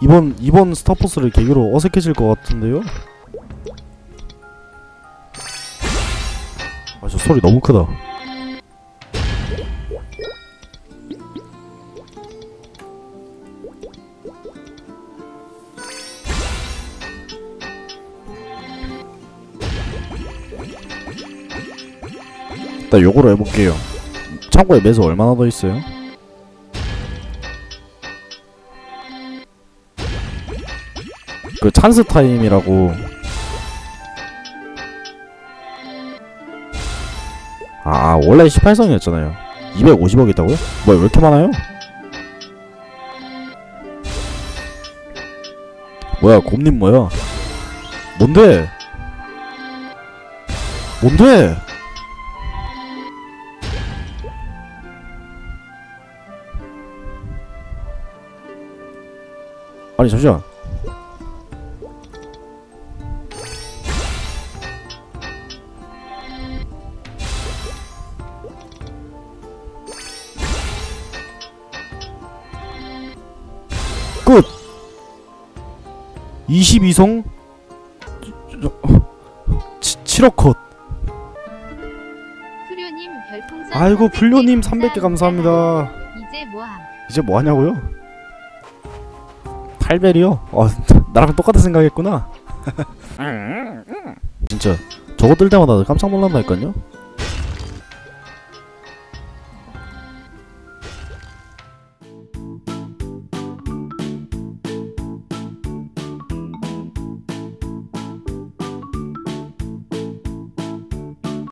이번 이번 스타포스를 계기로 어색해질 것 같은데요? 아 저 소리 너무 크다. 일단 요거로 해볼게요. 창고에 매수 얼마나 더 있어요? 그 찬스 타임이라고 아 원래 18성이었잖아요 250억 있다고요? 뭐야 왜 이렇게 많아요? 뭐야 곰님 뭐야 뭔데? 뭔데? 아니 잠시만 끝 22성 7억 컷 아이고 300개 불료님 300개 감사합니다 이제 뭐함? 이제 뭐 하냐고요? 탈벨이요? 어, 나랑 똑같은 생각했구나. 진짜 저거 뜰 때마다 깜짝 놀란다니까요.